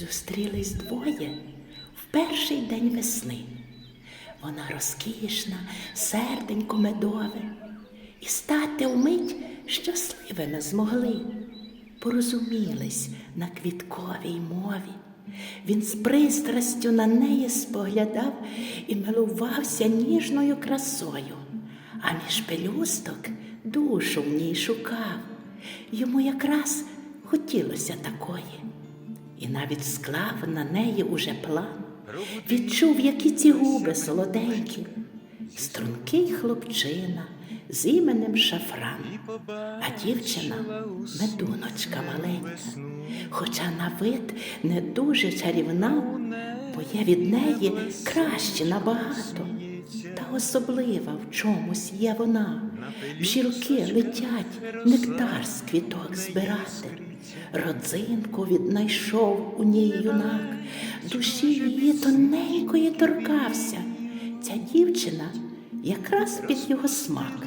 Зустрілись двоє в перший день весни. Вона розкішна, серденько медове, і стати вмить щасливими змогли. Порозумілись на квітковій мові. Він з пристрастю на неї споглядав і милувався ніжною красою, а між пелюсток душу в ній шукав. Йому якраз хотілося такої, і навіть склав на неї уже план, відчув, які ці губи солоденькі, стрункий хлопчина з іменем Шафран, а дівчина медуночка маленька, хоча на вид не дуже чарівна, бо є від неї краще набагато, та особлива в чомусь є вона. Бжілки летять нектар з квіток збирати. Родзинку віднайшов у ній юнак, душі її тоненької торкався. Ця дівчина якраз під його смак,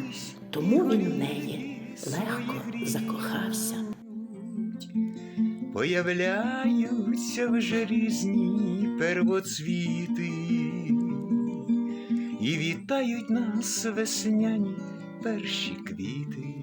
тому він в неї легко закохався. Появляються вже різні первоцвіти і вітають нас весняні перші квіти.